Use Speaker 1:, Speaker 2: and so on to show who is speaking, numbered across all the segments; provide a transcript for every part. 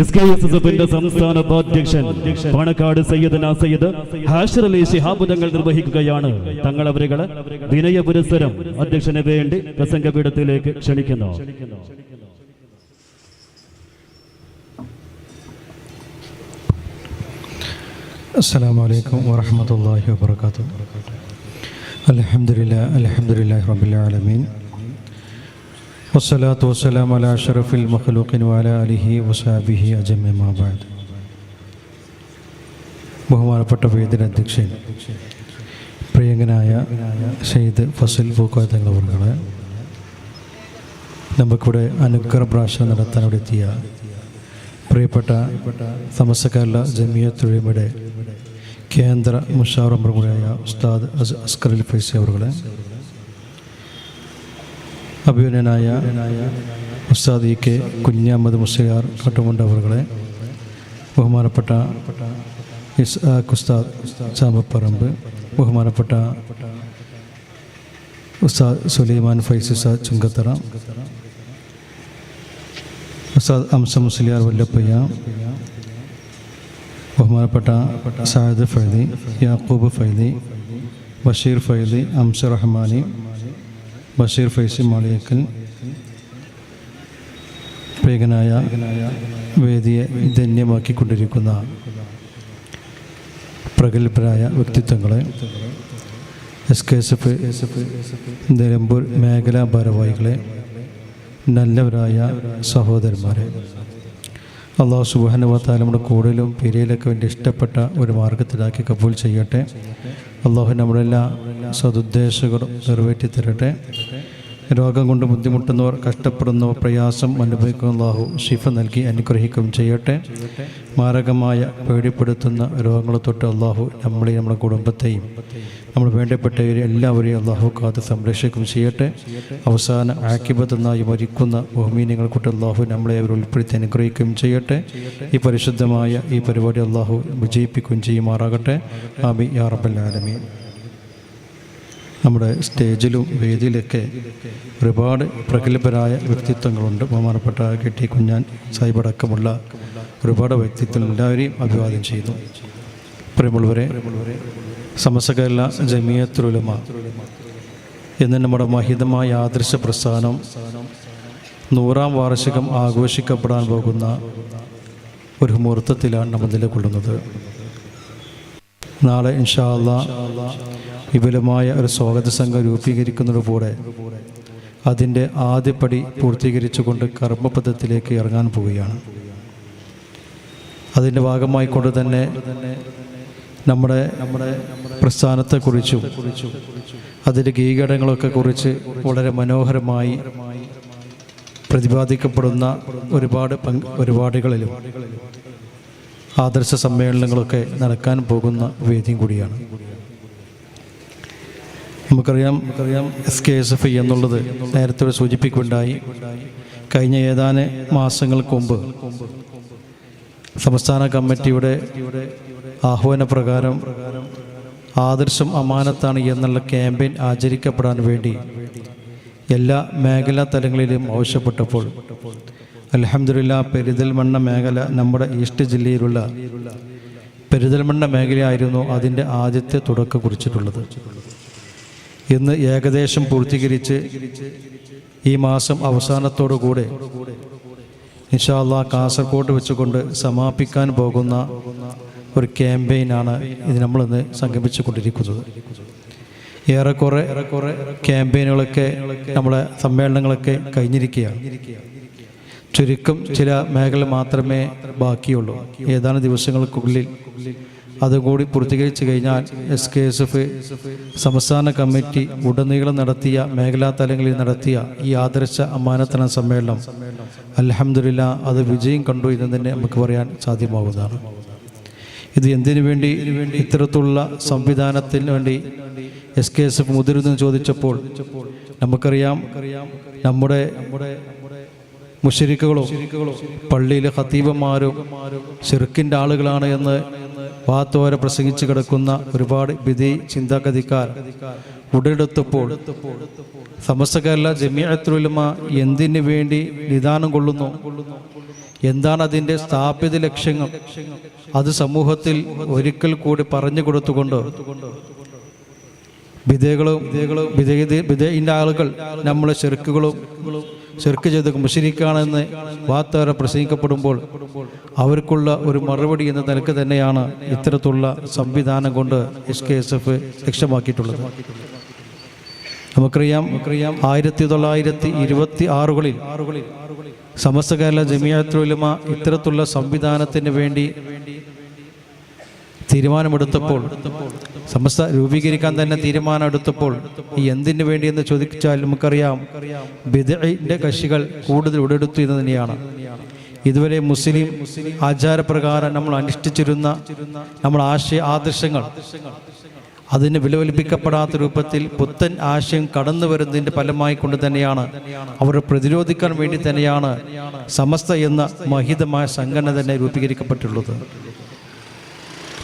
Speaker 1: S K S S എഫിന്റെ സംസ്ഥാന ഉപാധ്യക്ഷൻ പണക്കാട് സയ്യദ് നാസയ്യദ് ഹാഷറലി ശിഹാബുദങ്ങൾ നിർവഹിക്കുകയാണ്. തങ്ങൾ അവരുകളെ വിനയ പുരസ്സരം അധ്യക്ഷന് വേണ്ടി പ്രസംഗപീഠത്തിലേക്ക് ക്ഷണിക്കുന്നു.
Speaker 2: അസ്സാം വലൈക്കും വാഹമത്തല്ലാഹി വാബർക്കാത്തു അലഹമുല്ല അലഹമുല്ലാ റബുലമീൻ والصلاة والسلام على أشرف المخلوقين وعلى آله وصحبه أجمعين ما بعد ബഹുമാനപ്പെട്ട വേദിയുടെ അധ്യക്ഷൻ പ്രിയങ്കനായ ഷെയ്ദ് ഫസൽ പൂക്കോയ തങ്ങളവർകളെ നമുക്കിവിടെ അനുഗ്രഹ പ്രാശനം നടത്താൻ ഇവിടെ എത്തിയ പ്രിയപ്പെട്ട സമസ്ത കേരള ജമിയത്തുഴിമയുടെ കേന്ദ്ര മുഷാവർ പ്രമുഖയായ ഉസ്താദ് അസ്- അസ്കർ അലി ഫൈസി അവറുകളെ അഭിമന്യനായ ഉസ്താദ് കെ കുഞ്ഞഹമ്മദ് മുസ്ലിയാർ കട്ടുമുണ്ട് അവർകളെ. ബഹുമാനപ്പെട്ട ഉസ്താദ് ചാമ്പപ്പറമ്പ് ബഹുമാനപ്പെട്ട ഉസ്താദ് സുലൈമാൻ ഫൈസ് ഉസ്താദ് ചുങ്കത്തറ. ഉസ്താദ് അംസ മുസ്ലിയാർ വല്ലപ്പയ്യ. ബഹുമാനപ്പെട്ട സായദ് ഫൈദി യാക്കൂബ് ഫൈദി ബഷീർ ഫൈദി അംസ റഹ്മാനി. ബഷീർ ഫൈസി മാളിയക്കൽ പ്രേകനായ വേദിയെ ധന്യമാക്കിക്കൊണ്ടിരിക്കുന്ന പ്രഗത്ഭരായ വ്യക്തിത്വങ്ങളെ S K S F Nilambur മേഖലാ ഭാരവാഹികളെ നല്ലവരായ സഹോദരന്മാരെ. അള്ളാഹു സുബാനുവത്താല നമ്മുടെ കൂടുതലും പിരിയിലൊക്കെ വേണ്ടി ഇഷ്ടപ്പെട്ട ഒരു മാർഗത്തിലാക്കി കബൂൽ ചെയ്യട്ടെ. അള്ളാഹു നമ്മുടെ എല്ലാ സതുദ്ദേശങ്ങളും നിറവേറ്റി തരട്ടെ. രോഗം കൊണ്ട് ബുദ്ധിമുട്ടുന്നവർ കഷ്ടപ്പെടുന്നവർ പ്രയാസം അനുഭവിക്കുന്ന ലാഹു ഷിഫ നൽകി അനുഗ്രഹിക്കുകയും ചെയ്യട്ടെ. മാരകമായ പേടിപ്പെടുത്തുന്ന രോഗങ്ങളെ തൊട്ട് അള്ളാഹു നമ്മളെയും നമ്മുടെ കുടുംബത്തെയും നമ്മൾ വേണ്ടപ്പെട്ടവരെ എല്ലാവരെയും അള്ളാഹു കാത്ത് സംരക്ഷിക്കുകയും ചെയ്യട്ടെ. അവസാന ആക്കിബത്തെന്നായി മരിക്കുന്ന ബഹുമീനങ്ങൾ കൊണ്ട് അള്ളാഹു നമ്മളെ അവർ ഉൾപ്പെടുത്തി അനുഗ്രഹിക്കുകയും ചെയ്യട്ടെ. ഈ പരിശുദ്ധമായ ഈ പരിപാടി അള്ളാഹു വിജയിപ്പിക്കുകയും ചെയ്യുമാറാകട്ടെ. ആബി യാ റബ്ബൽ ആലമീൻ. നമ്മുടെ സ്റ്റേജിലും വേദിയിലൊക്കെ ഒരുപാട് പ്രഗത്ഭരായ വ്യക്തിത്വങ്ങളുണ്ട്. ബഹുമാനപ്പെട്ട കെ ടി കുഞ്ഞാൻ സാഹിബ് അടക്കമുള്ള ഒരുപാട് വ്യക്തിത്വം എല്ലാവരെയും അഭിവാദ്യം ചെയ്യുന്നു. പ്രിയമുള്ളവരെ സമസ്തകേരള ജമിയത്തുലമ എന്ന നമ്മുടെ മഹിതമായ ആദർശ പ്രസ്ഥാനം നൂറാം വാർഷികം ആഘോഷിക്കപ്പെടാൻ പോകുന്ന ഒരു മുഹൂർത്തത്തിലാണ് നമ്മൾ നിലകൊള്ളുന്നത്. നാളെ ഇൻഷാല്ല വിപുലമായ ഒരു സ്വാഗത സംഘം രൂപീകരിക്കുന്നതോടുകൂടെ അതിന്റെ ആദ്യപടി പൂർത്തീകരിച്ചുകൊണ്ട് കർമ്മപഥത്തിലേക്ക് ഇറങ്ങാൻ പോവുകയാണ്. അതിന്റെ ഭാഗമായിക്കൊണ്ട് തന്നെ നമ്മുടെ നമ്മുടെ പ്രസ്ഥാനത്തെക്കുറിച്ചും അതിന്റെ കീകടങ്ങളൊക്കെ കുറിച്ച് വളരെ മനോഹരമായി പ്രതിപാദിക്കപ്പെടുന്ന ഒരുപാട് പങ്ക് പരിപാടികളിലും ആദർശ സമ്മേളനങ്ങളൊക്കെ നടക്കാൻ പോകുന്ന വേദിയും കൂടിയാണ്. നമുക്കറിയാം S K S F I എന്നുള്ളത് നേരത്തെ സൂചിപ്പിക്കുണ്ടായി കഴിഞ്ഞ ഏതാനും മാസങ്ങൾക്ക് മുമ്പ് സംസ്ഥാന കമ്മിറ്റിയുടെ ആഹ്വാന പ്രകാരം ആദർശം അമാനത്താണ് എന്നുള്ള ക്യാമ്പയിൻ ആചരിക്കപ്പെടാൻ വേണ്ടി എല്ലാ മേഖലാ തലങ്ങളിലും ആവശ്യപ്പെട്ടപ്പോൾ അലഹമില്ല പെരിതൽമണ്ണ മേഖല നമ്മുടെ ഈസ്റ്റ് ജില്ലയിലുള്ള പെരിതൽമണ്ണ മേഖലയായിരുന്നു അതിന്റെ ആദ്യത്തെ തുടക്കം കുറിച്ചിട്ടുള്ളത്. ഇന്ന് ഏകദേശം പൂർത്തീകരിച്ച് ഈ മാസം അവസാനത്തോടു കൂടെ ഇൻഷാല്ല കാസർഗോഡ് വെച്ചുകൊണ്ട് സമാപിക്കാൻ പോകുന്ന ഒരു ക്യാമ്പയിനാണ് ഇത് നമ്മളിന്ന് സംഗമിച്ചു കൊണ്ടിരിക്കുന്നത്. ഏറെക്കുറെ ക്യാമ്പയിനുകളൊക്കെ നമ്മളെ സമ്മേളനങ്ങളൊക്കെ കഴിഞ്ഞിരിക്കുകയാണ്. ചുരുക്കം ചില മേഖല മാത്രമേ ബാക്കിയുള്ളൂ. ഏതാനും ദിവസങ്ങൾക്കുള്ളിൽ അതുകൂടി പൂർത്തീകരിച്ചു കഴിഞ്ഞാൽ എസ് കെ എസ് എഫ് സംസ്ഥാന കമ്മിറ്റി ഉടനീളം നടത്തിയ മേഖലാ തലങ്ങളിൽ നടത്തിയ ഈ ആദർശ അമാനത്തന സമ്മേളനം. അലഹമില്ല അത് വിജയം കണ്ടു എന്ന് തന്നെ നമുക്ക് പറയാൻ സാധ്യമാവുന്നതാണ്. ഇത് എന്തിനു വേണ്ടി ഇത്തരത്തിലുള്ള സംവിധാനത്തിന് വേണ്ടി എസ് കെ എസ് എഫ് മുതിരുന്നു ചോദിച്ചപ്പോൾ നമുക്കറിയാം നമ്മുടെ മുഷരിക്കുകളും പള്ളിയിലെ ഖത്തീബന്മാരും ചെറുക്കിന്റെ ആളുകളാണ് എന്ന് വാത്തോര പ്രസംഗിച്ചു കിടക്കുന്ന ഒരുപാട് വിധി ചിന്താഗതിക്കാർ ഉടലെടുത്തപ്പോൾ സമസ്ത കേരള ജമിയത്തുലമ എന്തിനു വേണ്ടി നിദാനം കൊള്ളുന്നു? എന്താണ് അതിന്റെ സ്ഥാപിത ലക്ഷ്യങ്ങൾ? അത് സമൂഹത്തിൽ ഒരിക്കൽ കൂടി പറഞ്ഞു കൊടുത്തുകൊണ്ട് വിധേകളും വിധേയ ആളുകൾ നമ്മളെ ചെറുക്കുകളും ചെറുക്ക് ചെയ്ത് മുഷിരിക്കാണെന്ന് വാർത്തവരെ പ്രസംഗിക്കപ്പെടുമ്പോൾ അവർക്കുള്ള ഒരു മറുപടി എന്ന നിലയ്ക്ക് തന്നെയാണ് ഇത്തരത്തിലുള്ള സംവിധാനം കൊണ്ട് എസ് കെ എസ് എഫ് ലക്ഷ്യമാക്കിയിട്ടുള്ളത്. നമുക്കറിയാം ആയിരത്തി തൊള്ളായിരത്തി ഇരുപത്തി ആറുകളിൽ സമസ്ത കേരള ജമിയാത്തുലമ ഇത്തരത്തിലുള്ള സംവിധാനത്തിന് വേണ്ടി തീരുമാനമെടുത്തപ്പോൾ സമസ്ത രൂപീകരിക്കാൻ തന്നെ തീരുമാനം എടുത്തപ്പോൾ ഈ എന്തിനു വേണ്ടി എന്ന് ചോദിച്ചാൽ നമുക്കറിയാം. ബിദഇന്റെ കക്ഷികൾ കൂടുതൽ ഉടെടുത്തു എന്ന് തന്നെയാണ്. ഇതുവരെ മുസ്ലിം ആചാരപ്രകാരം നമ്മൾ അനുഷ്ഠിച്ചിരുന്ന നമ്മൾ ആശയ ആദർശങ്ങൾ അതിന് വിലവലിപ്പിക്കപ്പെടാത്ത രൂപത്തിൽ പുത്തൻ ആശയം കടന്നു വരുന്നതിന്റെ ഫലമായി കൊണ്ട് തന്നെയാണ്. അവർ പ്രതിരോധിക്കാൻ വേണ്ടി തന്നെയാണ് സമസ്ത എന്ന മഹിതമായ സംഘടന തന്നെ രൂപീകരിക്കപ്പെട്ടുള്ളത്.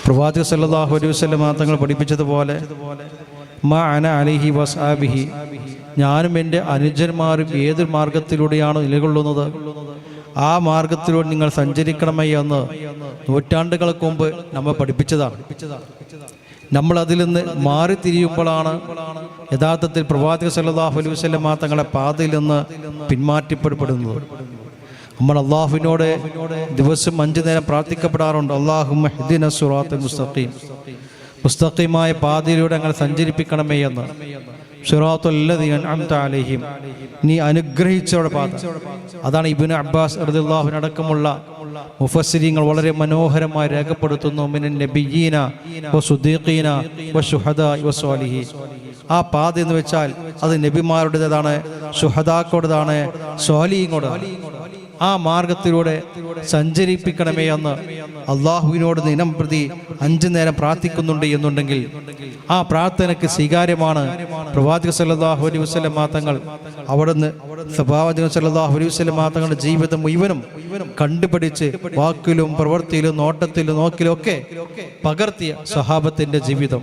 Speaker 2: പ്രവാചക സല്ലാഹു അലൈഹി വസ്ലം തങ്ങൾ പഠിപ്പിച്ചതുപോലെ ഞാനും എന്റെ അനുജന്മാരും ഏത് മാർഗത്തിലൂടെയാണ് നിലകൊള്ളുന്നത് ആ മാർഗത്തിലൂടെ നിങ്ങൾ സഞ്ചരിക്കണമേ എന്ന് നൂറ്റാണ്ടുകൾക്ക് മുമ്പ് നമ്മൾ പഠിപ്പിച്ചതാണ്. നമ്മൾ അതിൽ നിന്ന് മാറി തിരിയുമ്പോഴാണ് യഥാർത്ഥത്തിൽ പ്രവാചക സല്ലാഹു അലൈഹി വസ്ലം തങ്ങളുടെ പാതയിൽ നിന്ന് പിന്മാറ്റപ്പെടുന്നത്. നമ്മൾ അള്ളാഹുവിനോട് ദിവസം അഞ്ചു നേരം പ്രാർത്ഥിക്കപ്പെടാറുണ്ട്. അള്ളാഹു മുസ്തഖീം. മുസ്തഖീമായ അങ്ങനെ സഞ്ചരിപ്പിക്കണമേ എന്ന്. അലഹിം. നീ അനുഗ്രഹിച്ചവരുടെ പാത. അതാണ് ഇബിന് അബ്ബാസ് അടക്കമുള്ള മുഫസ്സിരിങ്ങൾ വളരെ മനോഹരമായി രേഖപ്പെടുത്തുന്നു. നബിയീന ആ പാത എന്ന് വെച്ചാൽ അത് നബിമാരുടേതാണ് ഷുഹദാക്കളുടേതാണ് സ്വാലിഹിങ്ങളോടാണ്. ആ മാർഗത്തിലൂടെ സഞ്ചരിപ്പിക്കണമേ എന്ന് അള്ളാഹുവിനോട് ദിനം പ്രതി അഞ്ചു നേരം പ്രാർത്ഥിക്കുന്നുണ്ട് എന്നുണ്ടെങ്കിൽ ആ പ്രാർത്ഥനയ്ക്ക് സ്വീകാര്യമാണ് പ്രവാചക സല്ലാഹു അലൈഹി വസ്ലം മാത്തങ്ങൾ അവിടുന്ന് പ്രവാചക സല്ലാഹു അലൈഹി വസ്ലം മാത്തങ്ങളുടെ ജീവിതം മുഴുവനും കണ്ടുപിടിച്ച് വാക്കിലും പ്രവൃത്തിയിലും നോട്ടത്തിലും നോക്കിലും ഒക്കെ പകർത്തിയ സ്വഹാബത്തിന്റെ ജീവിതം.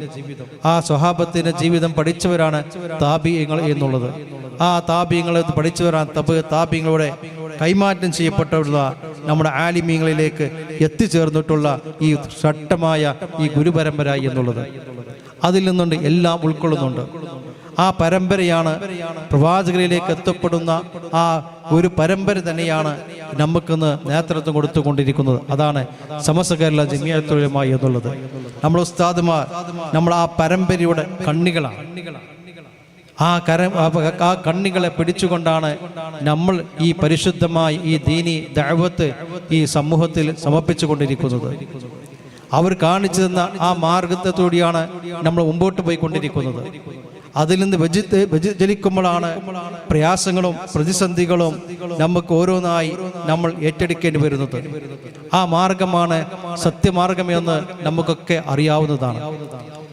Speaker 2: ആ സ്വഹാബത്തിന്റെ ജീവിതം പഠിച്ചവരാണ് താപീയങ്ങൾ എന്നുള്ളത്. ആ താപിയങ്ങൾ പഠിച്ചവരാണ് താപിയങ്ങളുടെ കൈമാറ്റം ചെയ്യപ്പെട്ടുള്ള നമ്മുടെ ആലിമീങ്ങളിലേക്ക് എത്തിച്ചേർന്നിട്ടുള്ള ഈ ശക്തമായ ഈ ഗുരുപരമ്പര എന്നുള്ളത്. അതിൽ നിന്നുണ്ട് എല്ലാം ഉൾക്കൊള്ളുന്നുണ്ട്. ആ പരമ്പരയാണ് പ്രവാചകരിലേക്ക് എത്തപ്പെടുന്ന ആ ഒരു പരമ്പര തന്നെയാണ് നമുക്കിന്ന് നേതൃത്വം കൊടുത്തുകൊണ്ടിരിക്കുന്നത്. അതാണ് സമസ്ത കേരള ജമിയത്തൊഴിലുമായി എന്നുള്ളത്. നമ്മൾ ഉസ്താദുമാർ നമ്മൾ ആ പരമ്പരയുടെ കണ്ണികളാണ്. ആ കര ആ- കണ്ണികളെ പിടിച്ചുകൊണ്ടാണ് നമ്മൾ ഈ പരിശുദ്ധമായി ഈ ദീനി ദഅവത്ത് ഈ സമൂഹത്തിൽ സമർപ്പിച്ചുകൊണ്ടിരിക്കുന്നത്. അവർ കാണിച്ചു തന്ന ആ മാർഗത്തോടെയാണ് നമ്മൾ മുമ്പോട്ട് പോയിക്കൊണ്ടിരിക്കുന്നത്. അതിൽ നിന്ന് വ്യജിത്ത് വ്യജലിക്കുമ്പോഴാണ് പ്രയാസങ്ങളും പ്രതിസന്ധികളും നമുക്ക് ഓരോന്നായി നമ്മൾ ഏറ്റെടുക്കേണ്ടി വരുന്നത്. ആ മാർഗമാണ് സത്യമാർഗമെന്ന് നമുക്കൊക്കെ അറിയാവുന്നതാണ്.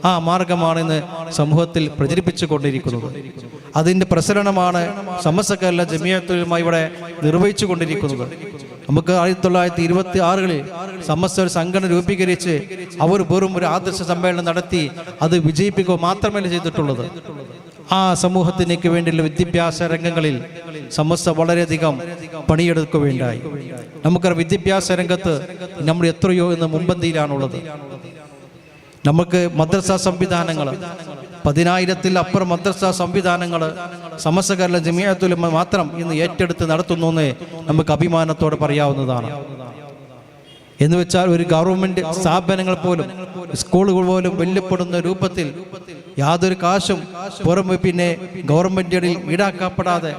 Speaker 2: ആ മാർഗമാണ് ഇന്ന് സമൂഹത്തിൽ പ്രചരിപ്പിച്ചു കൊണ്ടിരിക്കുന്നത്. അതിന്റെ പ്രസരണമാണ് സമസ്തക്കല്ല ജമിയത്തുമായി ഇവിടെ നിർവഹിച്ചു കൊണ്ടിരിക്കുന്നത്. നമുക്ക് ആയിരത്തി തൊള്ളായിരത്തി ഇരുപത്തി ആറുകളിൽ സമസ്ത ഒരു സംഘടന രൂപീകരിച്ച് അവർ വെറും ഒരു ആദർശ സമ്മേളനം നടത്തി അത് വിജയിപ്പിക്കുക മാത്രമല്ല ചെയ്തിട്ടുള്ളത്. ആ സമൂഹത്തിനേക്ക് വേണ്ടിയുള്ള വിദ്യാഭ്യാസ രംഗങ്ങളിൽ സമസ്ത വളരെയധികം പണിയെടുക്കുകയുണ്ടായി. നമുക്കറിയാം വിദ്യാഭ്യാസ രംഗത്ത് നമ്മൾ എത്രയോ എന്ന് മുമ്പന്തിയിലാണുള്ളത് നമുക്ക് മദ്രസ സംവിധാനങ്ങൾ പതിനായിരത്തിൽ അപ്പുറം മദ്രസ സംവിധാനങ്ങൾ സമസ്ത കേരള ജമിയത്തുലമ മാത്രം ഇന്ന് ഏറ്റെടുത്ത് നടത്തുന്നു എന്ന് നമുക്ക് അഭിമാനത്തോടെ പറയാവുന്നതാണ്. എന്ന് വെച്ചാൽ ഒരു ഗവൺമെന്റ് സ്ഥാപനങ്ങൾ പോലും സ്കൂളുകൾ പോലും വെല്ലപ്പെടുന്ന രൂപത്തിൽ യാതൊരു കാശും പുറമെ പിന്നെ ഗവൺമെന്റുകളിൽ ഈടാക്കപ്പെടാതെ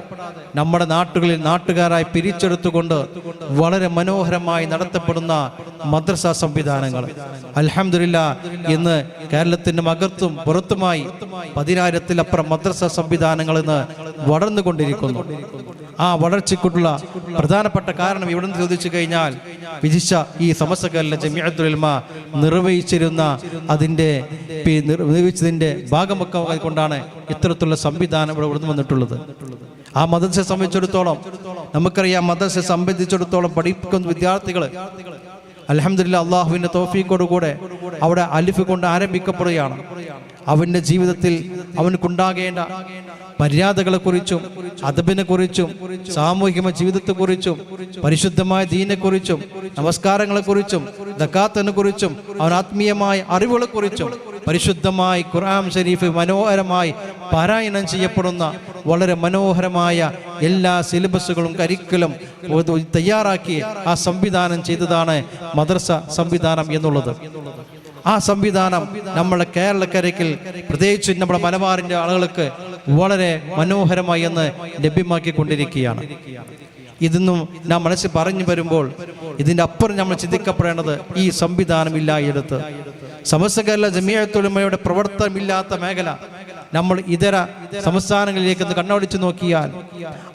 Speaker 2: നമ്മുടെ നാട്ടുകളിൽ നാട്ടുകാരായി പിരിച്ചെടുത്തുകൊണ്ട് വളരെ മനോഹരമായി നടത്തപ്പെടുന്ന മദ്രസ സംവിധാനങ്ങൾ. അലഹമില്ല ഇന്ന് കേരളത്തിന്റെ അകത്തും പുറത്തുമായി പതിനായിരത്തിലപ്പുറം മദ്രസ സംവിധാനങ്ങൾ ഇന്ന് വളർന്നുകൊണ്ടിരിക്കുന്നു. ആ വളർച്ചയ്ക്കുള്ള പ്രധാനപ്പെട്ട കാരണം ഇവിടെ നിന്ന് ചോദിച്ചു കഴിഞ്ഞാൽ വിധിച്ച ഈ സമസ്തകളിലെ ജമിയത്തുൽമ നിർവഹിച്ചിരുന്ന അതിന്റെ നിർവഹിച്ചതിന്റെ ഭാഗമൊക്കെ കൊണ്ടാണ് ഇത്തരത്തിലുള്ള സംവിധാനം ഇവിടെ ഇവിടുന്ന് വന്നിട്ടുള്ളത്. ആ മദ്രസയെ സംബന്ധിച്ചിടത്തോളം നമുക്കറിയാം മദ്രസയെ സംബന്ധിച്ചിടത്തോളം പഠിക്കുന്ന വിദ്യാർത്ഥികൾ അലഹമില്ല അള്ളാഹുവിന്റെ തോഫീക്കോടുകൂടെ അവിടെ അലിഫ് കൊണ്ട് ആരംഭിക്കപ്പെടുകയാണ്. അവന്റെ ജീവിതത്തിൽ അവനക്കുണ്ടാകേണ്ട മര്യാദകളെക്കുറിച്ചും അതബിനെ കുറിച്ചും സാമൂഹിക ജീവിതത്തെക്കുറിച്ചും പരിശുദ്ധമായ ദീനെക്കുറിച്ചും നമസ്കാരങ്ങളെക്കുറിച്ചും നമസ്കാരങ്ങളെ കുറിച്ചും അവൻ ആത്മീയമായ അറിവുകളെക്കുറിച്ചും പരിശുദ്ധമായി ഖുർആൻ ഷരീഫ് മനോഹരമായി പാരായണം ചെയ്യപ്പെടുന്ന വളരെ മനോഹരമായ എല്ലാ സിലബസുകളും കരിക്കലും തയ്യാറാക്കി ആ സംവിധാനം ചെയ്തതാണ് മദ്രസ സംവിധാനം എന്നുള്ളത്. ആ സംവിധാനം നമ്മുടെ കേരളക്കരയ്ക്കിൽ പ്രത്യേകിച്ച് നമ്മുടെ മലബാറിന്റെ ആളുകൾക്ക് വളരെ മനോഹരമായി എന്ന് ലഭ്യമാക്കിക്കൊണ്ടിരിക്കുകയാണ്. ഇതൊന്നും നാം മനസ്സിൽ പറഞ്ഞു വരുമ്പോൾ ഇതിന്റെ അപ്പുറം നമ്മൾ ചിന്തിക്കപ്പെടേണ്ടത് ഈ സംവിധാനം ഇല്ലായിടത്ത്. സമസ്ത കേരള ജമിയത്തുലമയുടെ പ്രവർത്തനമില്ലാത്ത മേഖല നമ്മൾ ഇതര സംസ്ഥാനങ്ങളിലേക്ക് കണ്ണോടിച്ച് നോക്കിയാൽ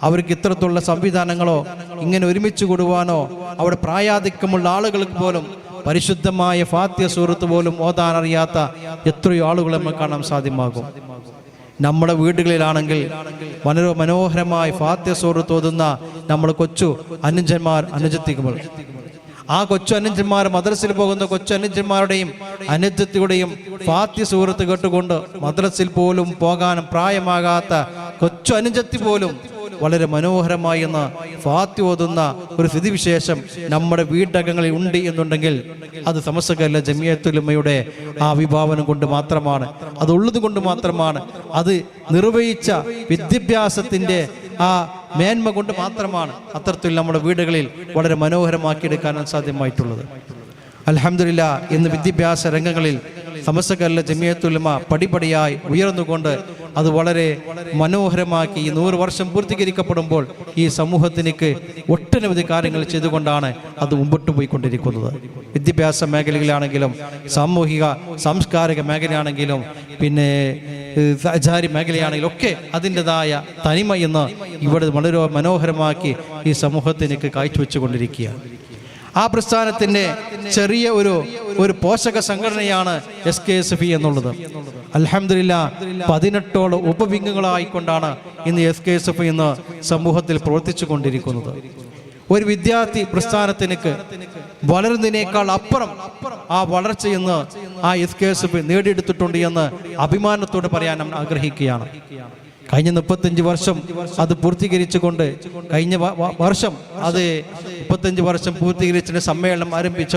Speaker 2: അവർക്ക് ഇത്തരത്തിലുള്ള സംവിധാനങ്ങളോ ഇങ്ങനെ ഒരുമിച്ച് കൊടുവാനോ അവിടെ പ്രായാധിക്യമുള്ള ആളുകൾക്ക് പോലും പരിശുദ്ധമായ ഫാത്യ സുഹൃത്ത് പോലും ഓതാൻ അറിയാത്ത എത്രയോ ആളുകളെ നമുക്ക് കാണാൻ സാധ്യമാകും. നമ്മുടെ വീടുകളിലാണെങ്കിൽ മനോ മനോഹരമായി ഫാത്യ സുഹൃത്ത് ഓതുന്ന നമ്മൾ കൊച്ചു അനുജന്മാർ അനുജത്തിക്കുമ്പോൾ. ആ കൊച്ചു അനുജന്മാർ മദ്രസിൽ പോകുന്ന കൊച്ചു അനുജന്മാരുടെയും അനുജത്തിയുടെയും ഫാത്യ സുഹൃത്ത് കേട്ടുകൊണ്ട് മദ്രസിൽ പോലും പോകാനും പ്രായമാകാത്ത കൊച്ചു അനുജത്തി പോലും വളരെ മനോഹരമായി എന്ന് ഫാത്തി ഓതുന്ന ഒരു സ്ഥിതിവിശേഷം നമ്മുടെ വീട്ടകങ്ങളിൽ ഉണ്ട് എന്നുണ്ടെങ്കിൽ അത് സമസ്തകല്ല ജമിയത്തുലമ്മയുടെ ആ വിഭാവനം കൊണ്ട് മാത്രമാണ്. അത് ഉള്ളത് കൊണ്ട് മാത്രമാണ്. അത് നിർവഹിച്ച വിദ്യാഭ്യാസത്തിന്റെ ആ മേന്മ കൊണ്ട് മാത്രമാണ് അത്തരത്തിൽ നമ്മുടെ വീടുകളിൽ വളരെ മനോഹരമാക്കിയെടുക്കാനും സാധ്യമായിട്ടുള്ളത്. അലഹമില്ല ഇന്ന് വിദ്യാഭ്യാസ രംഗങ്ങളിൽ സമസ്തകല്ല ജമിയത്തുലമ പടിപടിയായി ഉയർന്നുകൊണ്ട് അത് വളരെ മനോഹരമാക്കി ഈ നൂറ് വർഷം പൂർത്തീകരിക്കപ്പെടുമ്പോൾ ഈ സമൂഹത്തിലേക്ക് ഒട്ടനവധി കാര്യങ്ങൾ ചെയ്തുകൊണ്ടാണ് അത് മുമ്പോട്ട് പോയിക്കൊണ്ടിരിക്കുന്നത്. വിദ്യാഭ്യാസ മേഖലയിലാണെങ്കിലും സാമൂഹിക സാംസ്കാരിക മേഖലയാണെങ്കിലും പിന്നെ സഹചാരി മേഖലയാണെങ്കിലും ഒക്കെ അതിന്റെതായ തനിമ എന്ന് ഇവിടെ വളരെ മനോഹരമാക്കി ഈ സമൂഹത്തിലേക്ക് കാഴ്ചവെച്ചുകൊണ്ടിരിക്കുകയാണ്. ആ പ്രസ്ഥാനത്തിന്റെ ചെറിയ ഒരു ഒരു പോഷക സംഘടനയാണ് എസ് കെ എസ് എഫ് എന്നുള്ളത്. അലഹമില്ല പതിനെട്ടോളം ഉപവിംഗങ്ങളായിക്കൊണ്ടാണ് ഇന്ന് എസ് കെ എസ് എഫ് ഇന്ന് സമൂഹത്തിൽ പ്രവർത്തിച്ചു കൊണ്ടിരിക്കുന്നത്. ഒരു വിദ്യാർത്ഥി പ്രസ്ഥാനത്തിനക്ക് വളരുന്നതിനേക്കാൾ അപ്പുറം ആ വളർച്ച ഇന്ന് ആ എസ് കെ എസ് എഫ് നേടിയെടുത്തിട്ടുണ്ട് എന്ന് അഭിമാനത്തോടെ പറയാൻ നമ്മൾ ആഗ്രഹിക്കുകയാണ്. കഴിഞ്ഞ മുപ്പത്തഞ്ച് വർഷം അത് പൂർത്തീകരിച്ചുകൊണ്ട് കഴിഞ്ഞ വർഷം അത് മുപ്പത്തഞ്ച് വർഷം പൂർത്തീകരിച്ചിട്ട് സമ്മേളനം ആരംഭിച്ച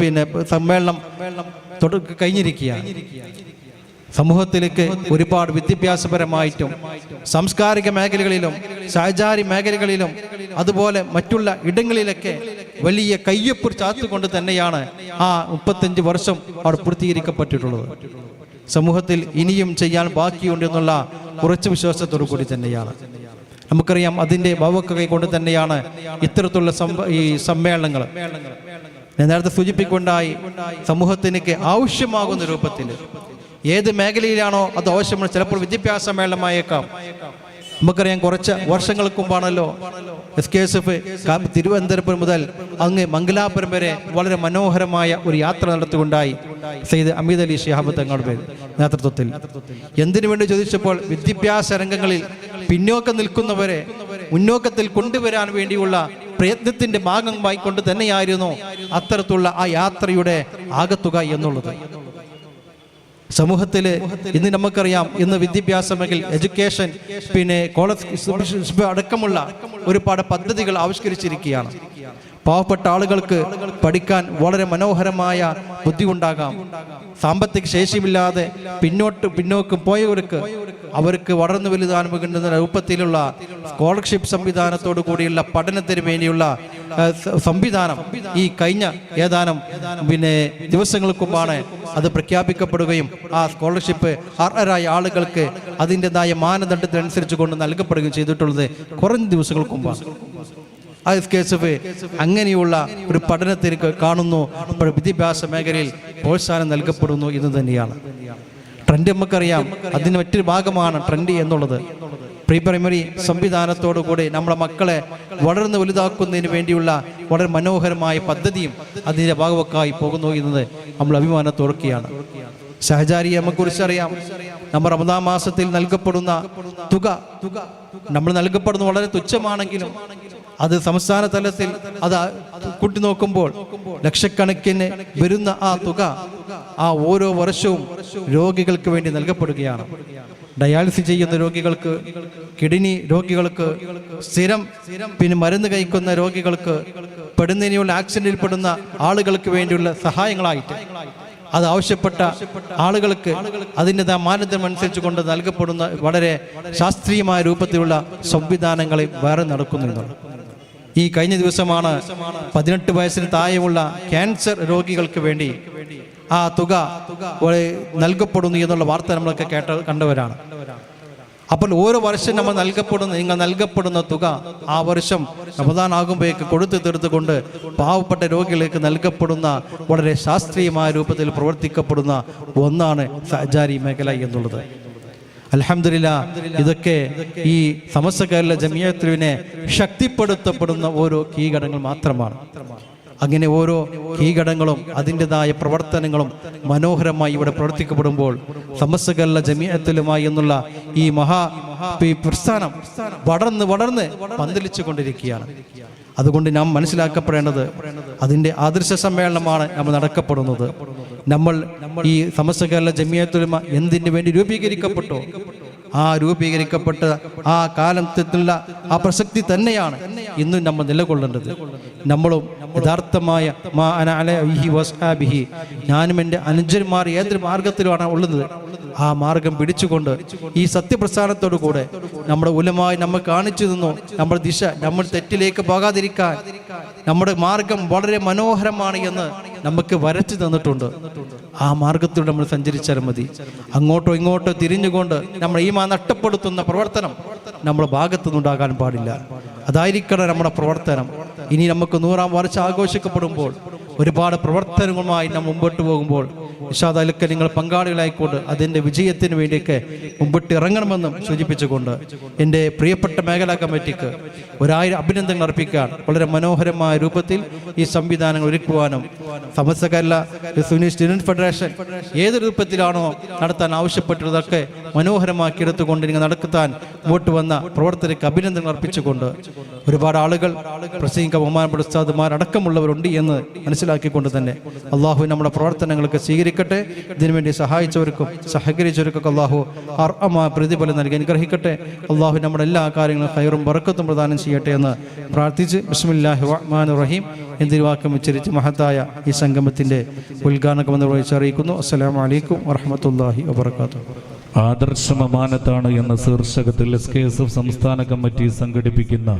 Speaker 2: പിന്നെ സമ്മേളനം കഴിഞ്ഞിരിക്കുക കഴിഞ്ഞിരിക്കുകയാണ്. സമൂഹത്തിലേക്ക് ഒരുപാട് വിദ്യാഭ്യാസപരമായിട്ടും സാംസ്കാരിക മേഖലകളിലും സഹചാരി മേഖലകളിലും അതുപോലെ മറ്റുള്ള ഇടങ്ങളിലൊക്കെ വലിയ കയ്യൊപ്പ് ചാത്തുകൊണ്ട് തന്നെയാണ് ആ മുപ്പത്തഞ്ച് വർഷം അവിടെ പൂർത്തീകരിക്കപ്പെട്ടിട്ടുള്ളത്. സമൂഹത്തിൽ ഇനിയും ചെയ്യാൻ ബാക്കിയുണ്ട് കുറച്ച് വിശ്വാസത്തോടു കൂടി തന്നെയാണ്. നമുക്കറിയാം അതിന്റെ ഭാവക്കൈ കൊണ്ട് തന്നെയാണ് ഇത്തരത്തിലുള്ള ഈ സമ്മേളനങ്ങൾ. ഞാൻ നേരത്തെ സൂചിപ്പിക്കൊണ്ടായി സമൂഹത്തിനൊക്കെ ആവശ്യമാകുന്ന രൂപത്തിൽ. ഏത് മേഖലയിലാണോ അത് ആവശ്യമാണ് ചിലപ്പോൾ വിദ്യാഭ്യാസ മേളമായേക്കാം. നമുക്കറിയാം കുറച്ച് വർഷങ്ങൾക്ക് മുമ്പാണല്ലോ S K S F Thiruvananthapuram മുതൽ അങ്ങ് മംഗലാപുരം വരെ വളരെ മനോഹരമായ ഒരു യാത്ര നടത്തുകൊണ്ടായി സെയ്ദ് അമീദ് അലി ഷിഹാബ് തങ്ങളുടെ നേതൃത്വത്തിൽ. എന്തിനു വേണ്ടി ചോദിച്ചപ്പോൾ വിദ്യാഭ്യാസ രംഗങ്ങളിൽ പിന്നോക്കം നിൽക്കുന്നവരെ മുന്നോക്കത്തിൽ കൊണ്ടുവരാൻ വേണ്ടിയുള്ള പ്രയത്നത്തിന്റെ ഭാഗമായി കൊണ്ട് തന്നെയായിരുന്നു അത്തരത്തിലുള്ള ആ യാത്രയുടെ ആകത്തുക എന്നുള്ളത്. സമൂഹത്തിൽ ഇന്ന് നമുക്കറിയാം ഇന്ന് വിദ്യാഭ്യാസമെങ്കിൽ എഡ്യൂക്കേഷൻ പിന്നെ കോളേജ് അടക്കമുള്ള ഒരുപാട് പദ്ധതികൾ ആവിഷ്കരിച്ചിരിക്കുകയാണ്. പാവപ്പെട്ട ആളുകൾക്ക് പഠിക്കാൻ വളരെ മനോഹരമായ ബുദ്ധി ഉണ്ടാകാം സാമ്പത്തിക ശേഷിയില്ലാതെ പിന്നോട്ട് പിന്നോക്കം പോയവർക്ക് അവർക്ക് വളർന്നു വലുതാൻ വേണ്ടുന്ന രൂപത്തിലുള്ള സ്കോളർഷിപ്പ് സംവിധാനത്തോടു കൂടിയുള്ള പഠനത്തിന് വേണ്ടിയുള്ള സംവിധാനം ഈ കഴിഞ്ഞ ഏതാനും പിന്നെ ദിവസങ്ങൾക്ക് മുമ്പാണ് അത് പ്രഖ്യാപിക്കപ്പെടുകയും ആ സ്കോളർഷിപ്പ് അർഹരായ ആളുകൾക്ക് അതിന്റെതായ മാനദണ്ഡത്തിനനുസരിച്ച് കൊണ്ട് നൽകപ്പെടുകയും ചെയ്തിട്ടുള്ളത് കുറഞ്ഞ ദിവസങ്ങൾക്ക് മുമ്പാണ്. ആ എസ് അങ്ങനെയുള്ള ഒരു പഠനത്തിന് കാണുന്നു. വിദ്യാഭ്യാസ മേഖലയിൽ പ്രോത്സാഹനം നൽകപ്പെടുന്നു എന്ന് തന്നെയാണ്. ട്രെൻഡ് നമുക്കറിയാം. അതിന് മറ്റൊരു ഭാഗമാണ് ട്രെൻഡ് എന്നുള്ളത്. പ്രീ പ്രൈമറി സംവിധാനത്തോടു കൂടി നമ്മുടെ മക്കളെ വളർന്ന് വലുതാക്കുന്നതിന് വേണ്ടിയുള്ള വളരെ മനോഹരമായ പദ്ധതിയും അതിന്റെ ഭാഗമൊക്കായി പോകുന്നു എന്നത് നമ്മൾ അഭിമാനത്തോർക്കുകയാണ് സഹചാരിയെ നമുക്കുറിച്ചറിയാം നമ്മൾ റമദാ മാസത്തിൽ നൽകപ്പെടുന്ന തുക. നമ്മൾ നൽകപ്പെടുന്ന വളരെ തുച്ഛമാണെങ്കിലും അത് സംസ്ഥാന തലത്തിൽ അത് കൂട്ടി നോക്കുമ്പോൾ ലക്ഷക്കണക്കിന് വരുന്ന ആ തുക ആ ഓരോ വർഷവും രോഗികൾക്ക് വേണ്ടി നൽകപ്പെടുകയാണ്. ഡയാലിസിസ് ചെയ്യുന്ന രോഗികൾക്ക് കിഡ്നി രോഗികൾക്ക് സ്ഥിരം പിന്നെ മരുന്ന് കഴിക്കുന്ന രോഗികൾക്ക് പെടുന്നതിനുള്ള ആക്സിഡന്റിൽ പെടുന്ന ആളുകൾക്ക് വേണ്ടിയുള്ള സഹായങ്ങളായിട്ട് അത് ആവശ്യപ്പെട്ട ആളുകൾക്ക് അതിന്റെ മാനദണ്ഡം അനുസരിച്ച് കൊണ്ട് നൽകപ്പെടുന്ന വളരെ ശാസ്ത്രീയമായ രൂപത്തിലുള്ള സംവിധാനങ്ങളിൽ വേറെ നടക്കുന്നു എന്നുള്ളത് ഈ കഴിഞ്ഞ ദിവസമാണ് പതിനെട്ട് വയസ്സിന് താഴെയുള്ള ക്യാൻസർ രോഗികൾക്ക് വേണ്ടി ആ തുക നൽകപ്പെടുന്നു എന്നുള്ള വാർത്ത നമ്മളൊക്കെ കേട്ട കണ്ടവരാണ്. അപ്പോൾ ഓരോ വർഷം നമ്മൾ നൽകപ്പെടുന്ന നിങ്ങൾ നൽകപ്പെടുന്ന തുക ആ വർഷം റമദാൻ ആകുമ്പോഴേക്ക് കൊടുത്തു തീർത്തുകൊണ്ട് പാവപ്പെട്ട രോഗികൾക്ക് നൽകപ്പെടുന്ന വളരെ ശാസ്ത്രീയമായ രൂപത്തിൽ പ്രവർത്തിക്കപ്പെടുന്ന ഒന്നാണ് സഹചാരി മേഖല എന്നുള്ളത്. അലഹമില്ല ഇതൊക്കെ ഈ സമസ്ത കേരള ജമിയത്തുവിനെ ശക്തിപ്പെടുത്തപ്പെടുന്ന ഓരോ കീഘടങ്ങൾ മാത്രമാണ്. അങ്ങനെ ഓരോ കീഘടങ്ങളും അതിന്റെതായ പ്രവർത്തനങ്ങളും മനോഹരമായി ഇവിടെ പ്രവർത്തിക്കപ്പെടുമ്പോൾ സമസ്ത കേരള ജമിയത്തിലുമായി എന്നുള്ള ഈ മഹാ പ്രസ്ഥാനം വളർന്ന് വളർന്ന് പന്തലിച്ചു കൊണ്ടിരിക്കുകയാണ് അതുകൊണ്ട് നാം മനസ്സിലാക്കപ്പെടേണ്ടത് അതിന്റെ ആദർശ സമ്മേളനമാണ് നമ്മൾ നടക്കപ്പെടുന്നത്. നമ്മൾ ഈ സമസ്ത കേരള ജമിയത്തുലമ എന്തിനു വേണ്ടി രൂപീകരിക്കപ്പെട്ടു? ആ രൂപീകരിക്കപ്പെട്ട ആ കാലത്തിലുള്ള ആ പ്രസക്തി തന്നെയാണ് ഇന്നും നമ്മൾ നിലകൊള്ളേണ്ടത്. നമ്മളും യഥാർത്ഥമായ വസ്ഹാബിഹി ഞാനും എന്റെ അനുജന്മാർ ഏതൊരു മാർഗത്തിലുമാണ് ഉള്ളത്? ആ മാർഗം പിടിച്ചുകൊണ്ട് ഈ സത്യപ്രസ്ഥാനത്തോടു കൂടെ നമ്മുടെ ഉലമായി നമ്മൾ കാണിച്ചു തന്നു. നമ്മുടെ ദിശ നമ്മൾ തെറ്റിലേക്ക് പോകാതിരിക്കാൻ നമ്മുടെ മാർഗം വളരെ മനോഹരമാണ് എന്ന് നമുക്ക് വരച്ചു തന്നിട്ടുണ്ട്. ആ മാർഗത്തിലൂടെ നമ്മൾ സഞ്ചരിച്ചാൽ മതി. അങ്ങോട്ടോ ഇങ്ങോട്ടോ തിരിഞ്ഞുകൊണ്ട് നമ്മൾ ഈ നഷ്ടപ്പെടുത്തുന്ന പ്രവർത്തനം നമ്മുടെ ഭാഗത്തുനിന്നുണ്ടാകാൻ പാടില്ല. അതായിരിക്കണം നമ്മുടെ പ്രവർത്തനം. ഇനി നമുക്ക് നൂറാം വർഷം ആഘോഷിക്കപ്പെടുമ്പോൾ ഒരുപാട് പ്രവർത്തനങ്ങളുമായി നാം മുമ്പോട്ട് പോകുമ്പോൾ ഇഷാദ് നിങ്ങൾ പങ്കാളികളായിക്കൊണ്ട് അതിന്റെ വിജയത്തിന് വേണ്ടിയൊക്കെ മുമ്പിട്ട് ഇറങ്ങണമെന്നും സൂചിപ്പിച്ചുകൊണ്ട് എന്റെ പ്രിയപ്പെട്ട മേഖലാ കമ്മിറ്റിക്ക് ഒരായിരം അഭിനന്ദനങ്ങൾ അർപ്പിക്കാൻ വളരെ മനോഹരമായ രൂപത്തിൽ ഈ സംവിധാനങ്ങൾ ഒരുക്കുവാനും സമസ്തകല്ല സുന്നി സ്റ്റുഡന്റ് ഫെഡറേഷൻ ഏത് രൂപത്തിലാണോ നടത്താൻ ആവശ്യപ്പെട്ടതൊക്കെ മനോഹരമാക്കി എടുത്തുകൊണ്ട് നിങ്ങൾ നടക്കുത്താൻ മുമ്പോട്ട് വന്ന പ്രവർത്തകർക്ക് അഭിനന്ദനങ്ങൾ അർപ്പിച്ചുകൊണ്ട് ഒരുപാട് ആളുകൾ പ്രസംഗിക്ക ബഹുമാനപ്പെട്ട ഉസ്താദുമാർ അടക്കമുള്ളവരുണ്ട് എന്ന് മനസ്സിലാക്കിക്കൊണ്ട് തന്നെ അള്ളാഹു നമ്മുടെ പ്രവർത്തനങ്ങൾക്ക് സ്വീകരിക്കട്ടെ. ഇതിനുവേണ്ടി സഹായിച്ചവർക്കും സഹകരിച്ചവർക്കൊക്കെ അള്ളാഹു അർഹമായ പ്രതിഫലം നൽകി അനുഗ്രഹിക്കട്ടെ. അള്ളാഹു നമ്മുടെ എല്ലാ കാര്യങ്ങളും ഹൈറും വറക്കത്തും പ്രദാനം ചെയ്യട്ടെ എന്ന് പ്രാർത്ഥിച്ച് ബിസ്മില്ലാഹി റഹ്മാൻ റഹീം എന്തിരുവാക്കം ഉച്ചരിച്ച് മഹത്തായ ഈ സംഗമത്തിന്റെ ഉദ്ഘാടനം അറിയിക്കുന്നു. അസ്സലാമു അലൈക്കും വറഹമത്തല്ലാഹി
Speaker 3: ആദർശമമാനത്താണ് എന്ന ശീർഷകത്തിൽ എസ് കെ എസ് എഫ് സംസ്ഥാന കമ്മിറ്റി സംഘടിപ്പിക്കുന്ന